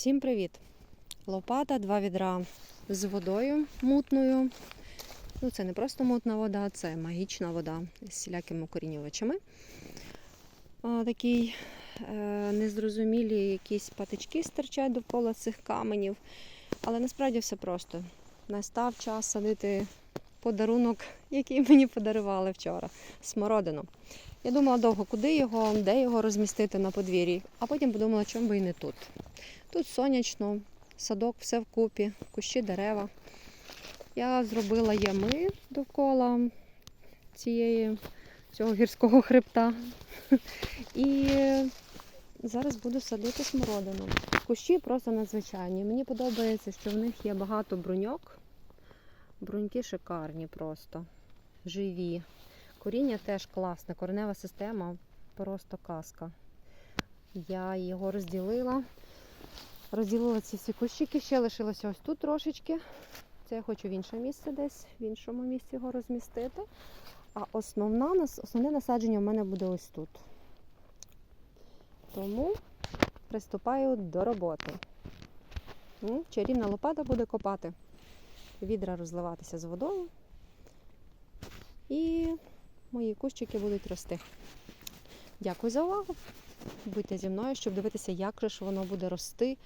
Всім привіт! Лопата, два відра з водою мутною. Ну, це не просто мутна вода, це магічна вода з всілякими корінювачами. А, такий е, незрозумілі якісь патички стирчать довкола цих каменів. Але насправді все просто. Настав час садити подарунок, який мені подарували вчора смородину. Я думала довго, куди його, де його розмістити на подвір'ї, а потім подумала, чому би і не тут. Тут сонячно, садок, все вкупі, кущі, дерева. Я зробила ями довкола цієї, цього гірського хребта. І зараз буду садити смородину. Кущі просто надзвичайні. Мені подобається, що в них є багато бруньок. Бруньки шикарні просто, живі. Коріння теж класне, коренева система просто казка. Я його розділила. Розділила ці всі кущики, ще лишилося ось тут трошечки. Це я хочу в інше місце десь, в іншому місці його розмістити. А основна, основне насадження в мене буде ось тут. Тому приступаю до роботи. Чарівна лопата буде копати. Відра розливатися з водою. І мої кущики будуть рости. Дякую за увагу. Будьте зі мною, щоб дивитися, як же ж воно буде рости,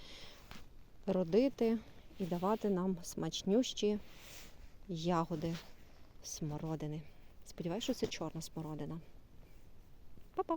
родити і давати нам смачнющі ягоди смородини. Сподіваюся, що це чорна смородина. Па-па!